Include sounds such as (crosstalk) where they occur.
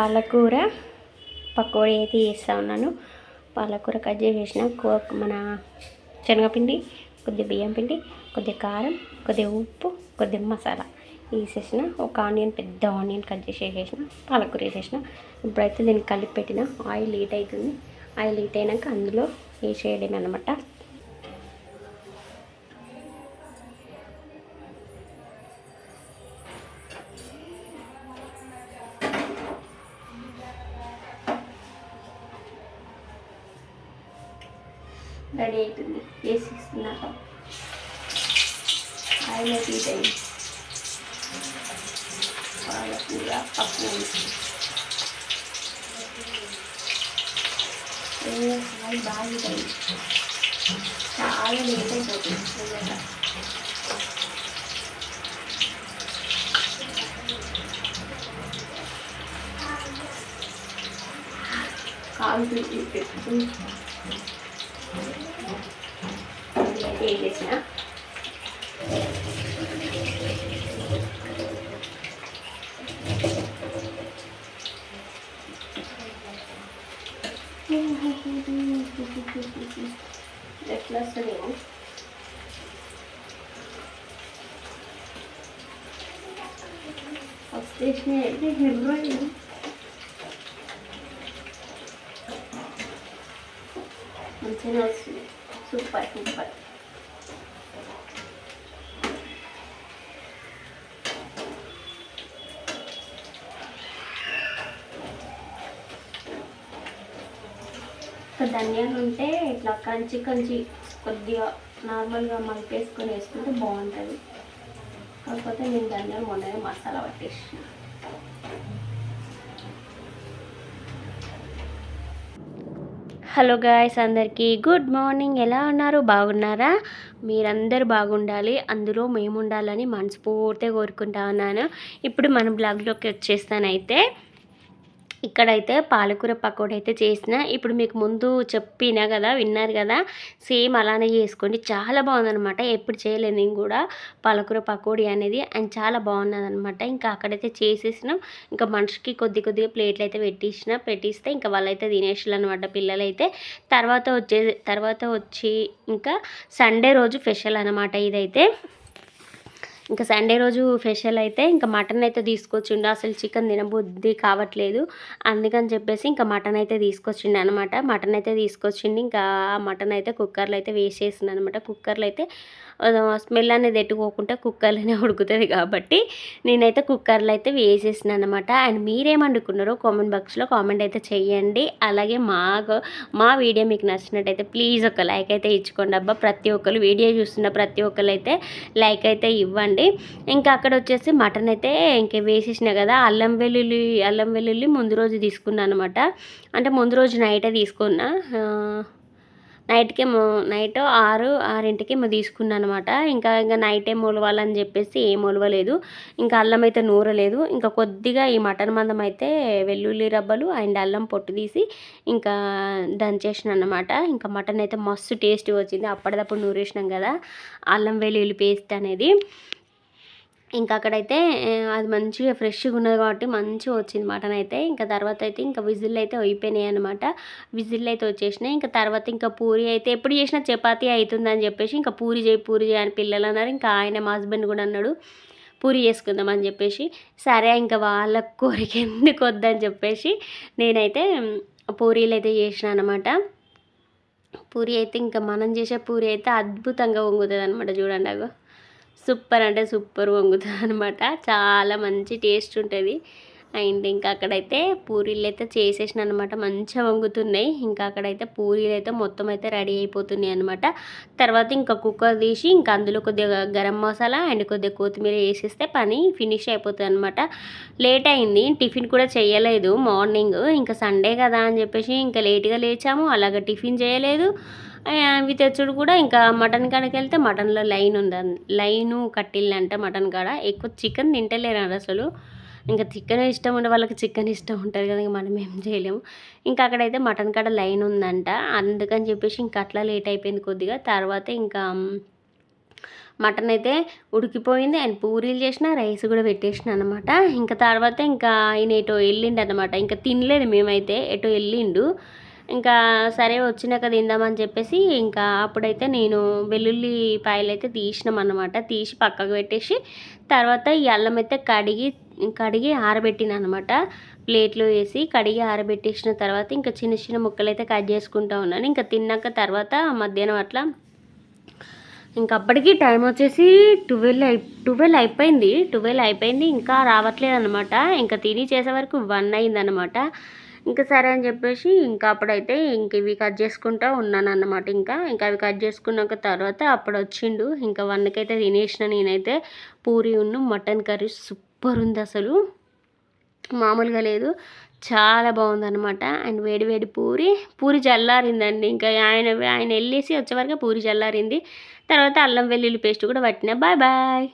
పాలకూర పకోడీ అయితే చేస్తూ ఉన్నాను. పాలకూర కట్ చేసేసిన కో- మన శనగపిండి కొద్ది బియ్యం పిండి కొద్ది కారం కొద్ది ఉప్పు కొద్ది మసాలా వేసేసిన. ఒక ఆనియన్ పెద్ద ఆనియన్ కట్ చేసి వేసేసిన. పాలకూర వేసేసిన. ఇప్పుడైతే దీన్ని కలిపి పెట్టిన. ఆయిల్ హీట్ అవుతుంది. ఆయిల్ హీట్ అయినాక అందులో వేసేయడం అనమాట రెడీ అవుతుంది వేసేస్తున్నాక ఆయిల్ అయితే హీట్ అయింది పాలకూర పప్పు ఆయిల్ బాగా హీట్ అయింది చాలా లేట్ అయిపోతుంది తొందరగా. కాలుతుంది పెట్టుకుని ఇది అయితే వేసేసిన ఎట్లా వస్తుందేమో వస్తేసిన అయితే హెబ్రోయిన్ మంచిగా వస్తుంది సూపర్ సూపర్ ధనియాలు ఉంటే ఇట్లా కంచి కంచి కొద్దిగా నార్మల్గా మలిపేసుకొని వేసుకుంటే బాగుంటుంది. కాకపోతే నేను ధనియాలు మొన్ననే మసాలా పట్టేసిన. హలో గాయస్ అందరికీ గుడ్ మార్నింగ్. ఎలా ఉన్నారు? బాగున్నారా? మీరందరూ బాగుండాలి. అందులో మేము ఉండాలని మనస్ఫూర్తిగా కోరుకుంటా ఉన్నాను. ఇప్పుడు మన బ్లాగ్లోకి వచ్చేస్తానైతే. ఇక్కడైతే పాలకూర పకోడీ అయితే చేసిన. ఇప్పుడు మీకు ముందు చెప్పినా కదా విన్నారు కదా సేమ్ అలానే చేసుకోండి. చాలా బాగుందనమాట ఎప్పుడు చేయలేదు నేను కూడా పాలకూర పకోడీ అనేది. అండ్ చాలా బాగున్నదనమాట ఇంకా అక్కడైతే చేసేసినాం. ఇంకా మనిషికి కొద్ది కొద్దిగా ప్లేట్లు అయితే పెట్టించిన. పెట్టిస్తే ఇంకా వాళ్ళైతే తినేసారు అనమాట పిల్లలైతే. తర్వాత వచ్చే తర్వాత వచ్చి ఇంకా సండే రోజు స్పెషల్ అనమాట ఇదైతే. ఇంకా సండే రోజు ఫెషల్ అయితే ఇంకా మటన్ అయితే తీసుకొచ్చిండు. అసలు చికెన్ తినబుద్ధి కావట్లేదు. అందుకని చెప్పేసి ఇంకా మటన్ అయితే తీసుకొచ్చిండు అనమాట మటన్ అయితే తీసుకొచ్చిండు. ఇంకా ఆ మటన్ అయితే కుక్కర్లో అయితే వేసేసింది అనమాట కుక్కర్లో అయితే స్మెల్ అనేది ఎట్టుకోకుండా కుక్కర్లోనే (laughs) ఉడుకుతుంది కాబట్టి నేనైతే కుక్కర్లో అయితే వేసేసిన అనమాట అండ్ మీరేం కామెంట్ బాక్స్లో కామెంట్ అయితే చేయండి. అలాగే మాకు మా వీడియో మీకు నచ్చినట్టయితే ప్లీజ్ ఒక లైక్ అయితే ఇచ్చుకోండి అబ్బా. ప్రతి ఒక్కరు వీడియో చూస్తున్న ప్రతి ఒక్కరు అయితే లైక్ అయితే ఇవ్వండి. ఇంకా అక్కడ వచ్చేసి మటన్ అయితే ఇంక వేసేసిన కదా అల్లం వెల్లుల్లి అల్లం వెల్లుల్లి ముందు రోజు తీసుకున్నాను అనమాట అంటే ముందు రోజు నైటే తీసుకున్నా. నైట్కి ఏమో నైట్ ఆరు ఆరింటికి ఏమో తీసుకున్నాను అనమాట ఇంకా ఇంకా నైట్ ఏం మొలవాలని చెప్పేసి ఏం మొలవలేదు. ఇంకా అల్లం అయితే నూరలేదు. ఇంకా కొద్దిగా ఈ మటన్ మందం అయితే వెల్లుల్లి రబ్బలు అండ్ అల్లం పొట్టు తీసి ఇంకా దంచేసిన అనమాట ఇంకా మటన్ అయితే మస్తు టేస్ట్ వచ్చింది. అప్పటిదప్పుడు నూరేసినాం కదా. అల్లం వెల్లుల్లి పేస్ట్ అనేది. ఇంకా అక్కడైతే అది మంచిగా ఫ్రెష్గా ఉన్నది కాబట్టి మంచిగా వచ్చింది మటన్ అయితే. ఇంకా తర్వాత అయితే ఇంకా విజిల్ అయితే అయిపోయినాయి అనమాట విజిల్ అయితే వచ్చేసినాయి. ఇంకా తర్వాత ఇంకా పూరి అయితే ఎప్పుడు చేసినా చపాతీ అవుతుందని చెప్పేసి ఇంకా పూరి చేయి పూరి చేయి అని పిల్లలు అన్నారు. ఇంకా ఆయన మా హస్బెండ్ కూడా అన్నాడు పూరి చేసుకుందాం అని చెప్పేసి. సరే ఇంకా వాళ్ళ కోరిక ఎందుకు వద్దని చెప్పేసి నేనైతే పూరీలు అయితే చేసిన అనమాట పూరి అయితే ఇంకా మనం చేసే పూరి అయితే అద్భుతంగా వంగుతుంది అనమాట చూడండి అగో. సూపర్ అంటే సూపర్ వంగుతుంది అనమాట చాలా మంచి టేస్ట్ ఉంటుంది. అండ్ ఇంకా అక్కడైతే పూరీలు అయితే చేసేసిన అనమాట మంచిగా వంగుతున్నాయి. ఇంకా అక్కడైతే పూరీలు అయితే మొత్తం అయితే రెడీ అయిపోతున్నాయి అనమాట తర్వాత ఇంకా కుక్కర్ తీసి ఇంకా అందులో కొద్దిగా గరం మసాలా అండ్ కొద్దిగా కొత్తిమీర వేసేస్తే పని ఫినిష్ అయిపోతుంది అనమాట లేట్ అయింది. టిఫిన్ కూడా చేయలేదు. మార్నింగ్ ఇంకా సండే కదా అని చెప్పేసి ఇంకా లేట్గా లేచాము. అలాగ టిఫిన్ చేయలేదు. అవి తెచ్చుడు కూడా ఇంకా మటన్ కాడకి వెళ్తే మటన్లో లైన్ ఉంది లైను కట్టిల్లంట మటన్ కాడ. ఎక్కువ చికెన్ తింటలేరు అసలు. ఇంకా చికెన్ ఇష్టం ఉండే వాళ్ళకి చికెన్ ఇష్టం ఉంటుంది కదా ఇంకా మనం ఏం చేయలేము. ఇంకా అక్కడైతే మటన్ కాడ లైన్ ఉందంట. అందుకని చెప్పేసి ఇంకా అట్లా లేట్ అయిపోయింది కొద్దిగా. తర్వాత ఇంకా మటన్ అయితే ఉడికిపోయింది. అండ్ పూరీలు చేసిన రైస్ కూడా పెట్టేసిన అనమాట ఇంకా తర్వాత ఇంకా ఆయన ఎటో వెళ్ళిండు అనమాట ఇంకా తినలేదు మేమైతే. ఎటో వెళ్ళిండు. ఇంకా సరే వచ్చినాక తిందామని చెప్పేసి ఇంకా అప్పుడైతే నేను వెల్లుల్లి పాయలు అయితే తీసినాం అనమాట తీసి పక్కకు పెట్టేసి తర్వాత ఈ అల్లం అయితే కడిగి కడిగి ఆరబెట్టిన అనమాట ప్లేట్లో వేసి కడిగి ఆరబెట్టేసిన తర్వాత ఇంకా చిన్న చిన్న ముక్కలు అయితే కట్ చేసుకుంటా ఉన్నాను. ఇంకా తిన్నాక తర్వాత మధ్యాహ్నం అట్లా ఇంకా అప్పటికి టైం వచ్చేసి ట్వెల్వ్ అయి ట్వెల్వ్ అయిపోయింది. ట్వెల్వ్ అయిపోయింది. ఇంకా రావట్లేదు అనమాట ఇంకా తిని చేసే వరకు వన్ అయిందనమాట ఇంకా సరే అని చెప్పేసి ఇంకా అప్పుడైతే ఇంక ఇవి కట్ చేసుకుంటా ఉన్నాను అన్నమాట ఇంకా. ఇంకా అవి కట్ చేసుకున్నాక తర్వాత అప్పుడు వచ్చిండు ఇంకా వన్కైతే తినేసిన నేనైతే పూరి ఉన్న మటన్ కర్రీ సూపర్ ఉంది అసలు. మామూలుగా లేదు. చాలా బాగుందనమాట అండ్ వేడి వేడి పూరి పూరి చల్లారిందండి ఇంకా ఆయన ఆయన వెళ్ళేసి వచ్చేవరకు పూరి జల్లారింది. తర్వాత అల్లం వెల్లుల్లి పేస్ట్ కూడా పట్టిన. Bye bye.